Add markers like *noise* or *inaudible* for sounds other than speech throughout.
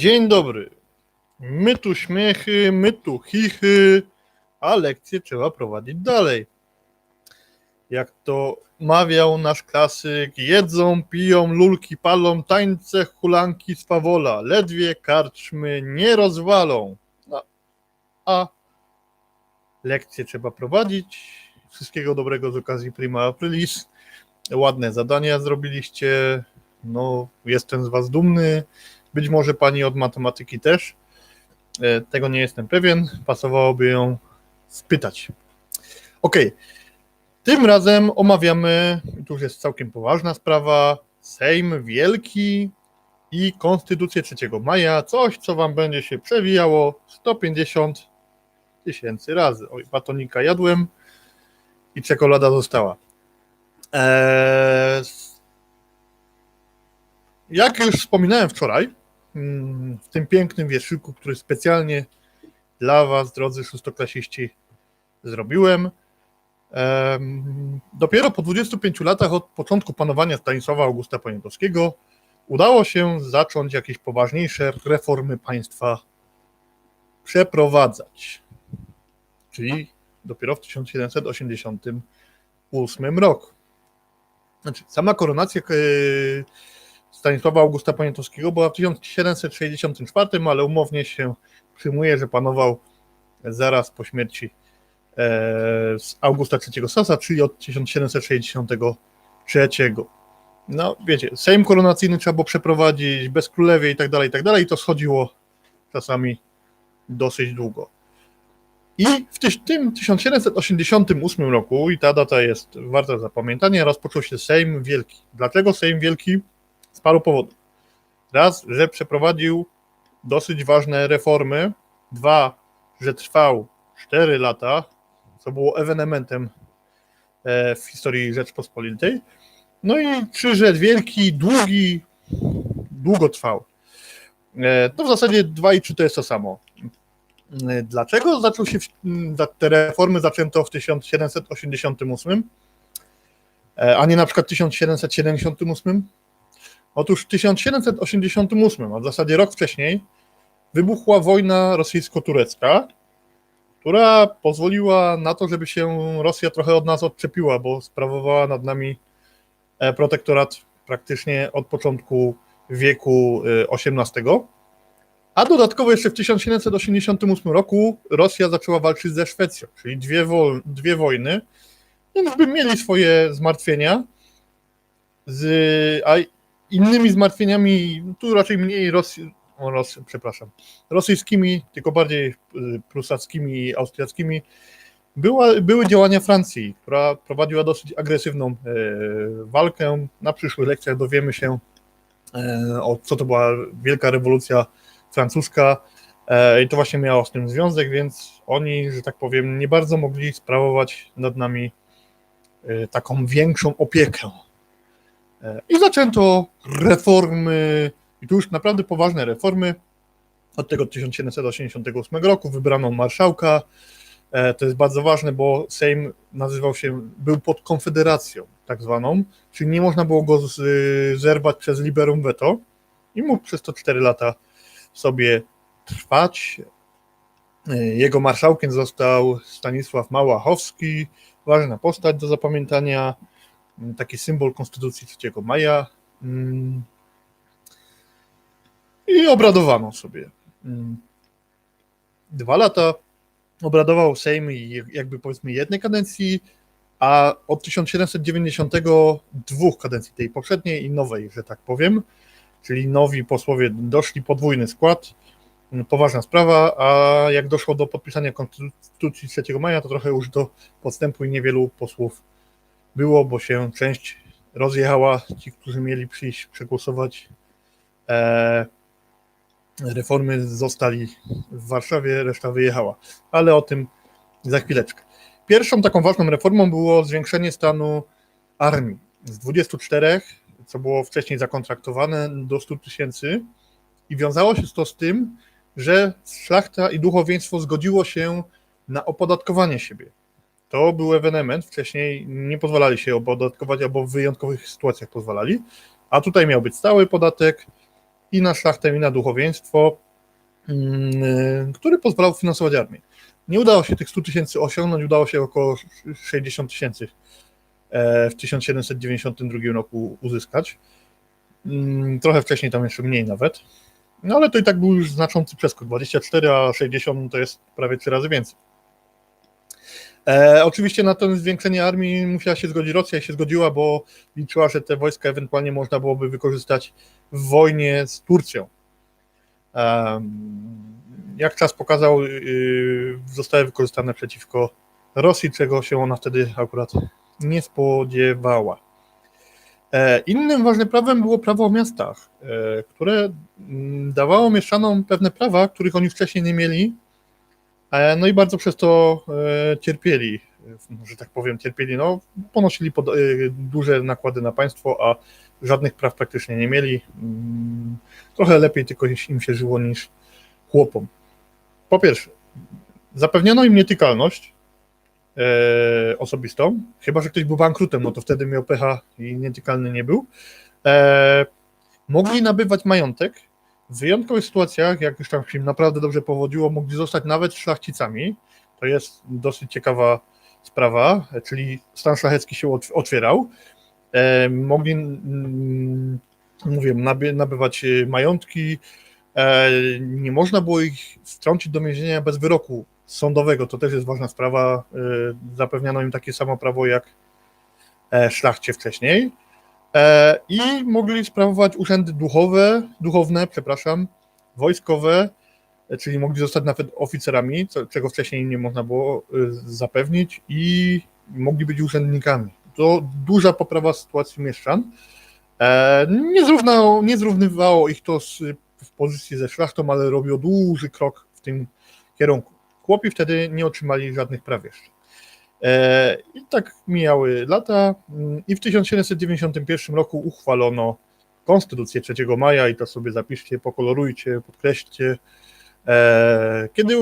Dzień dobry. My tu śmiechy, my tu chichy, a lekcje trzeba prowadzić dalej. Jak to mawiał nasz klasyk, jedzą, piją, lulki palą, tańce, hulanki z fawola, ledwie karczmy nie rozwalą. A, a lekcje trzeba prowadzić. Wszystkiego dobrego z okazji Prima Aprilis. Ładne zadania zrobiliście. No, jestem z Was dumny. Być może pani od matematyki też. E, Tego nie jestem pewien. Pasowałoby ją spytać. Ok. Tym razem omawiamy, tu już jest całkiem poważna sprawa, Sejm Wielki i Konstytucję 3 maja. Coś, co wam będzie się przewijało 150 tysięcy razy. Oj, batonika jadłem i czekolada została. Eee, jak już wspominałem wczoraj, w tym pięknym wierszyku, który specjalnie dla Was, drodzy szóstoklasiści, zrobiłem, em, dopiero po 25 latach od początku panowania Stanisława Augusta Poniatowskiego udało się zacząć jakieś poważniejsze reformy państwa przeprowadzać. Czyli dopiero w 1788 roku. Znaczy, sama koronacja e, Stanisława Augusta Poniatowskiego była w 1764, ale umownie się przyjmuje, że panował zaraz po śmierci e, z Augusta III Sasa, czyli od 1763. No wiecie, Sejm koronacyjny trzeba było przeprowadzić bez królewie i tak dalej, i tak dalej, i to schodziło czasami dosyć długo. I w tym 1788 roku, i ta data jest warta zapamiętania, rozpoczął się Sejm Wielki. Dlaczego Sejm Wielki? Z paru powodów. Raz, że przeprowadził dosyć ważne reformy. Dwa, że trwał 4 lata, co było ewenementem e, w historii Rzeczpospolitej. No i trzy, że wielki, długi, długo trwał. E, To w zasadzie dwa i trzy to jest to samo. E, Dlaczego zaczął się, te reformy zaczęto w 1788, e, a nie na przykład 1778? Otóż w 1788, a w zasadzie rok wcześniej, wybuchła wojna rosyjsko-turecka, która pozwoliła na to, żeby się Rosja trochę od nas odczepiła, bo sprawowała nad nami e, protektorat praktycznie od początku wieku e, XVIII. A dodatkowo jeszcze w 1788 roku Rosja zaczęła walczyć ze Szwecją, czyli dwie, wo- dwie wojny, więc by mieli swoje zmartwienia. Z, a innymi zmartwieniami, tu raczej mniej Rosji, przepraszam, rosyjskimi, tylko bardziej y, prusackimi i austriackimi, była, były działania Francji, która prowadziła dosyć agresywną e, walkę. Na przyszłych lekcjach dowiemy się, e, o co to była wielka rewolucja francuska i to właśnie miało z tym związek, więc oni, że tak powiem, nie bardzo mogli sprawować nad nami taką większą opiekę. I zaczęto reformy, i tu już naprawdę poważne reformy. Od tego 1788 roku wybrano marszałka. E, To jest bardzo ważne, bo Sejm nazywał się, był pod konfederacją tak zwaną, czyli nie można było go z- zerwać przez liberum veto i mógł przez to 4 lata sobie trwać. E, Jego marszałkiem został Stanisław Małachowski, ważna postać do zapamiętania, taki symbol Konstytucji 3 maja. Mm. I obradowano sobie. Mm. Dwa lata obradował Sejm i jakby powiedzmy jednej kadencji, a od 1792 kadencji, tej poprzedniej i nowej, że tak powiem, czyli nowi posłowie doszli podwójny skład, poważna sprawa, a jak doszło do podpisania Konstytucji 3 maja, to trochę już do podstępu i niewielu posłów było, bo się część rozjechała, ci, którzy mieli przyjść, przegłosować e, reformy zostali w Warszawie, reszta wyjechała, ale o tym za chwileczkę. Pierwszą taką ważną reformą było zwiększenie stanu armii z 24, co było wcześniej zakontraktowane, do 100 tysięcy i wiązało się to z tym, że szlachta i duchowieństwo zgodziło się na opodatkowanie siebie. To był ewenement, wcześniej nie pozwalali się opodatkować, albo w wyjątkowych sytuacjach pozwalali, a tutaj miał być stały podatek i na szlachtę, i na duchowieństwo, mm, który pozwalał finansować armię. Nie udało się tych 100 tysięcy osiągnąć, udało się około 60 tysięcy e, w 1792 roku uzyskać. Mm, Trochę wcześniej, tam jeszcze mniej nawet. No ale to i tak był już znaczący przeskok. 24 a 60 to jest prawie trzy razy więcej. E, oczywiście na to zwiększenie armii musiała się zgodzić Rosja i się zgodziła, bo liczyła, że te wojska ewentualnie można byłoby wykorzystać w wojnie z Turcją. E, jak czas pokazał, yy, zostały wykorzystane przeciwko Rosji, czego się ona wtedy akurat nie spodziewała. E, Innym ważnym prawem było prawo o miastach, e, które mm, dawało mieszczanom pewne prawa, których oni wcześniej nie mieli, no i bardzo przez to e, cierpieli, e, że tak powiem, cierpieli, no ponosili pod, e, duże nakłady na państwo, a żadnych praw praktycznie nie mieli. Mm, Trochę lepiej tylko im się żyło niż chłopom. Po pierwsze, zapewniono im nietykalność e, osobistą, chyba że ktoś był bankrutem, no to wtedy miał pecha i nietykalny nie był. E, mogli nabywać majątek. W wyjątkowych sytuacjach, jak już tam się naprawdę dobrze powodziło, mogli zostać nawet szlachcicami. To jest dosyć ciekawa sprawa, czyli stan szlachecki się ot- otwierał. E, mogli, mm, mówię, naby, nabywać e, majątki, E, Nie można było ich wtrącić do więzienia bez wyroku sądowego. To też jest ważna sprawa. Zapewniano im takie samo prawo jak szlachcie wcześniej. E, I mogli sprawować urzędy duchowe, duchowne, przepraszam, wojskowe, e, czyli mogli zostać nawet oficerami, co, czego wcześniej nie można było e, zapewnić, i mogli być urzędnikami. To duża poprawa sytuacji mieszczan. Nie, zrównało, nie zrównywało ich to z w pozycji ze szlachtą, ale robiło duży krok w tym kierunku. Chłopi wtedy nie otrzymali żadnych praw jeszcze. E, I tak mijały lata mm, i w 1791 roku uchwalono Konstytucję 3 maja i to sobie zapiszcie, pokolorujcie, podkreślcie. E, Kiedy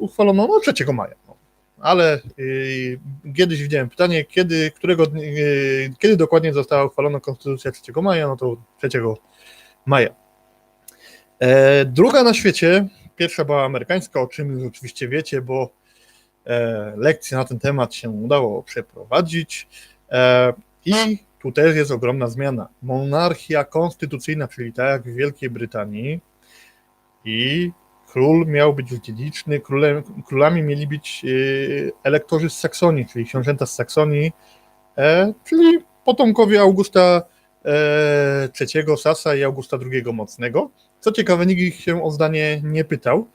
uchwalono? No 3 maja. No. Ale y, kiedyś widziałem pytanie, kiedy, którego, y, kiedy dokładnie została uchwalona Konstytucja 3 maja? No to 3 maja. E, Druga na świecie, pierwsza była amerykańska, o czym już oczywiście wiecie, bo e, lekcje na ten temat się udało przeprowadzić. E, I tu też jest ogromna zmiana. Monarchia konstytucyjna, czyli tak jak w Wielkiej Brytanii, i król miał być dziedziczny, królem, królami mieli być e, elektorzy z Saksonii, czyli książęta z Saksonii, e, czyli potomkowie Augusta III Sasa i Augusta II Mocnego. Co ciekawe, nikt ich się o zdanie nie pytał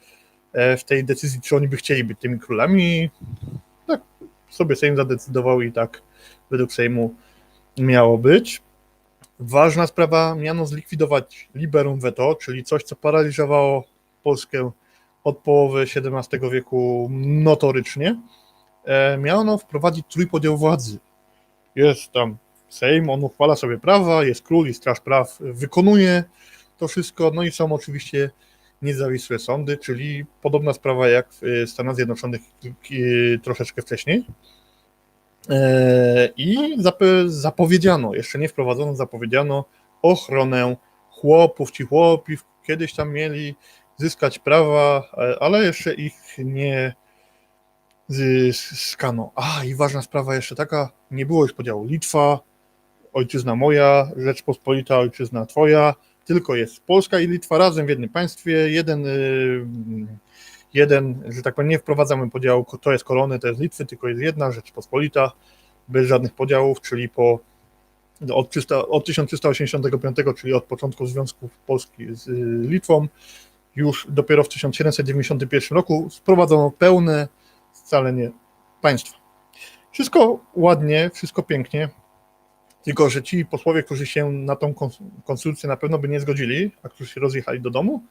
w tej decyzji, czy oni by chcieli być tymi królami. Tak sobie Sejm zadecydował i tak według Sejmu miało być. Ważna sprawa, miano zlikwidować liberum veto, czyli coś, co paraliżowało Polskę od połowy XVII wieku notorycznie. E, Miano wprowadzić trójpodział władzy. Jest tam Sejm, on uchwala sobie prawa, jest król i straż praw wykonuje to wszystko. No i są oczywiście niezawisłe sądy, czyli podobna sprawa jak w Stanach Zjednoczonych e, troszeczkę wcześniej. E, I zapo- zapowiedziano, jeszcze nie wprowadzono, zapowiedziano ochronę chłopów. Ci chłopi kiedyś tam mieli zyskać prawa, e, ale jeszcze ich nie zyskano. A i ważna sprawa jeszcze taka, nie było już podziału Litwa, ojczyzna moja, Rzeczpospolita, ojczyzna twoja, tylko jest Polska i Litwa razem w jednym państwie, jeden, y, jeden że tak powiem, nie wprowadzamy podziału, to jest kolony, to jest Litwy, tylko jest jedna Rzeczpospolita, bez żadnych podziałów, czyli po od, 300, od 1385, czyli od początku Związku Polski z y, Litwą, już dopiero w 1791 roku wprowadzono pełne scalenie państwa. Wszystko ładnie, wszystko pięknie, tylko że ci posłowie, którzy się na tą kons- konstytucję na pewno by nie zgodzili, a którzy się rozjechali do domu,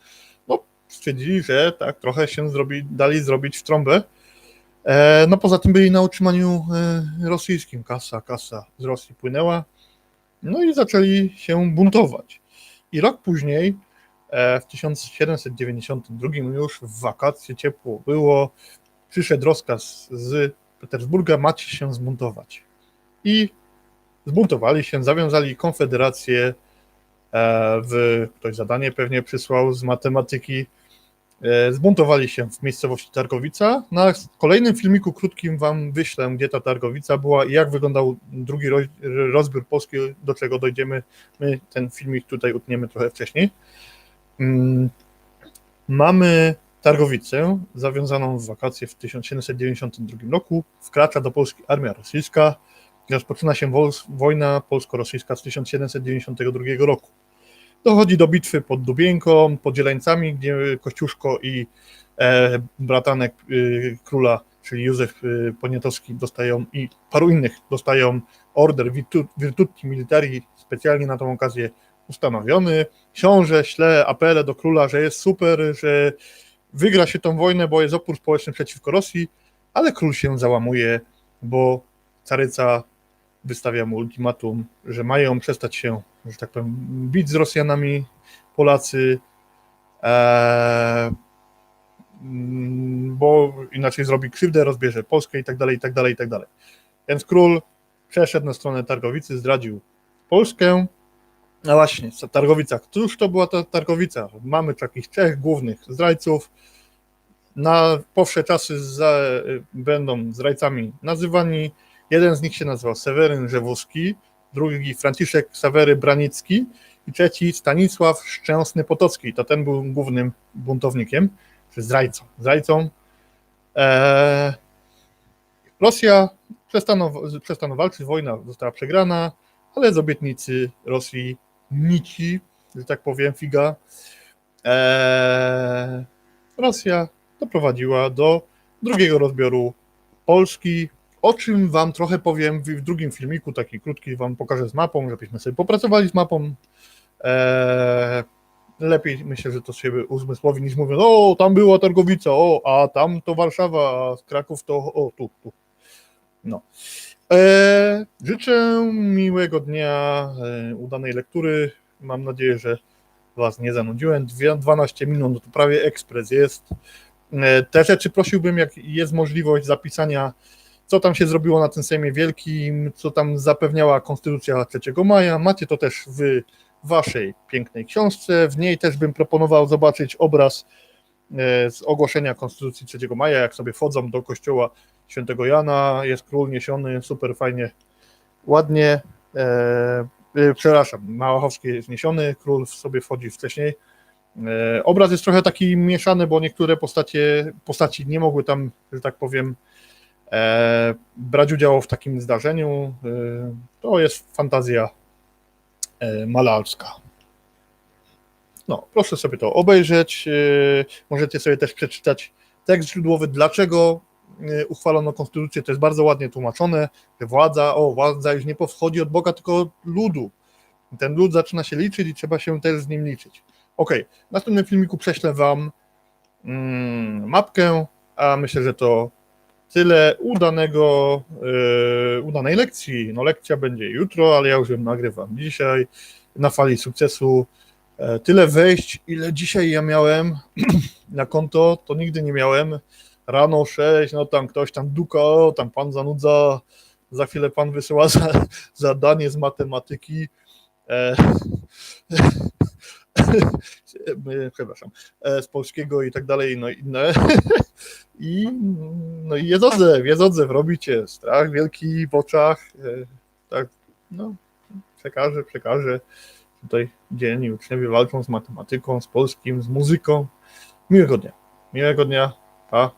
no stwierdzili, że tak trochę się zrobi, dali zrobić w trąbę. E, no poza tym byli na utrzymaniu e, rosyjskim. Kasa, kasa z Rosji płynęła. No i zaczęli się buntować. I rok później, e, w 1792 już w wakacje ciepło było, przyszedł rozkaz z Petersburga, macie się zbuntować. I zbuntowali się, zawiązali konfederację e, w, ktoś zadanie pewnie przysłał z matematyki, e, zbuntowali się w miejscowości Targowica. Na kolejnym filmiku krótkim wam wyślę, gdzie ta Targowica była i jak wyglądał drugi roz, rozbiór Polski, do czego dojdziemy. My ten filmik tutaj utniemy trochę wcześniej. Mm, Mamy Targowicę, zawiązaną w wakacje w 1792 roku. Wkracza do Polski armia rosyjska. Rozpoczyna się wo- wojna polsko-rosyjska z 1792 roku. Dochodzi do bitwy pod Dubienką, pod Zieleńcami, gdzie Kościuszko i e, bratanek y, króla, czyli Józef y, Poniatowski dostają i paru innych dostają order Virtu- Virtuti Militari specjalnie na tą okazję ustanowiony. Książę śle apele do króla, że jest super, że wygra się tą wojnę, bo jest opór społeczny przeciwko Rosji, ale król się załamuje, bo caryca wystawia mu ultimatum, że mają przestać się, że tak powiem, bić z Rosjanami Polacy, eee, mm, bo inaczej zrobi krzywdę, rozbierze Polskę i tak dalej, i tak dalej, i tak dalej. Więc król przeszedł na stronę Targowicy, zdradził Polskę, no właśnie, ta Targowica. Któż to była ta Targowica? Mamy takich trzech głównych zdrajców. Na powsze czasy za, będą zdrajcami nazywani. Jeden z nich się nazywał Seweryn Rzewuski, drugi Franciszek Sawery Branicki i trzeci Stanisław Szczęsny Potocki. To ten był głównym buntownikiem, czy zdrajcą. zdrajcą. Eee, Rosja przestano, przestano walczyć, wojna została przegrana, ale z obietnicy Rosji nici, że tak powiem, figa, eee, Rosja doprowadziła do drugiego rozbioru Polski, o czym wam trochę powiem w, drugim filmiku, taki krótki wam pokażę z mapą, żebyśmy sobie popracowali z mapą. Eee, lepiej myślę, że to się uzmysłowi niż mówią, o tam była Targowica, o a tam to Warszawa, a Kraków to o tu, tu. No. E, życzę miłego dnia, e, udanej lektury. Mam nadzieję, że Was nie zanudziłem. Dwie, 12 minut, no to prawie ekspres jest. E, te rzeczy prosiłbym, jak jest możliwość zapisania, co tam się zrobiło na tym Sejmie Wielkim, co tam zapewniała Konstytucja 3 maja. Macie to też w Waszej pięknej książce. W niej też bym proponował zobaczyć obraz e, z ogłoszenia Konstytucji 3 maja, jak sobie wchodzą do kościoła świętego Jana, jest król niesiony, super fajnie, ładnie, e, e, przepraszam, Małachowski jest niesiony, król sobie wchodzi wcześniej. Obraz jest trochę taki mieszany, bo niektóre postacie, postaci nie mogły tam, że tak powiem, brać udziału w takim zdarzeniu. E, to jest fantazja e, malarska. No, proszę sobie to obejrzeć. e, Możecie sobie też przeczytać tekst źródłowy, dlaczego e, uchwalono konstytucję. To jest bardzo ładnie tłumaczone, władza, o, władza już nie powchodzi od Boga, tylko od ludu. Ten lud zaczyna się liczyć i trzeba się też z nim liczyć. Ok, w następnym filmiku prześlę Wam mm, mapkę, a myślę, że to tyle udanego, e, udanej lekcji. No lekcja będzie jutro, ale ja już ją nagrywam dzisiaj na fali sukcesu. E, Tyle wejść, ile dzisiaj ja miałem *clears throat* na konto, to nigdy nie miałem. Rano 6, no tam ktoś tam duka, tam pan zanudza, za chwilę pan wysyła za, *laughs* zadanie z matematyki. E, *laughs* przepraszam, e, z polskiego i tak dalej, no inne. *laughs* I, no i jest odzew, jest odzew, robicie strach wielki w oczach. E, tak, no, przekażę, przekażę. Tutaj dzień i uczniowie walczą z matematyką, z polskim, z muzyką. Miłego dnia. Miłego dnia. Pa.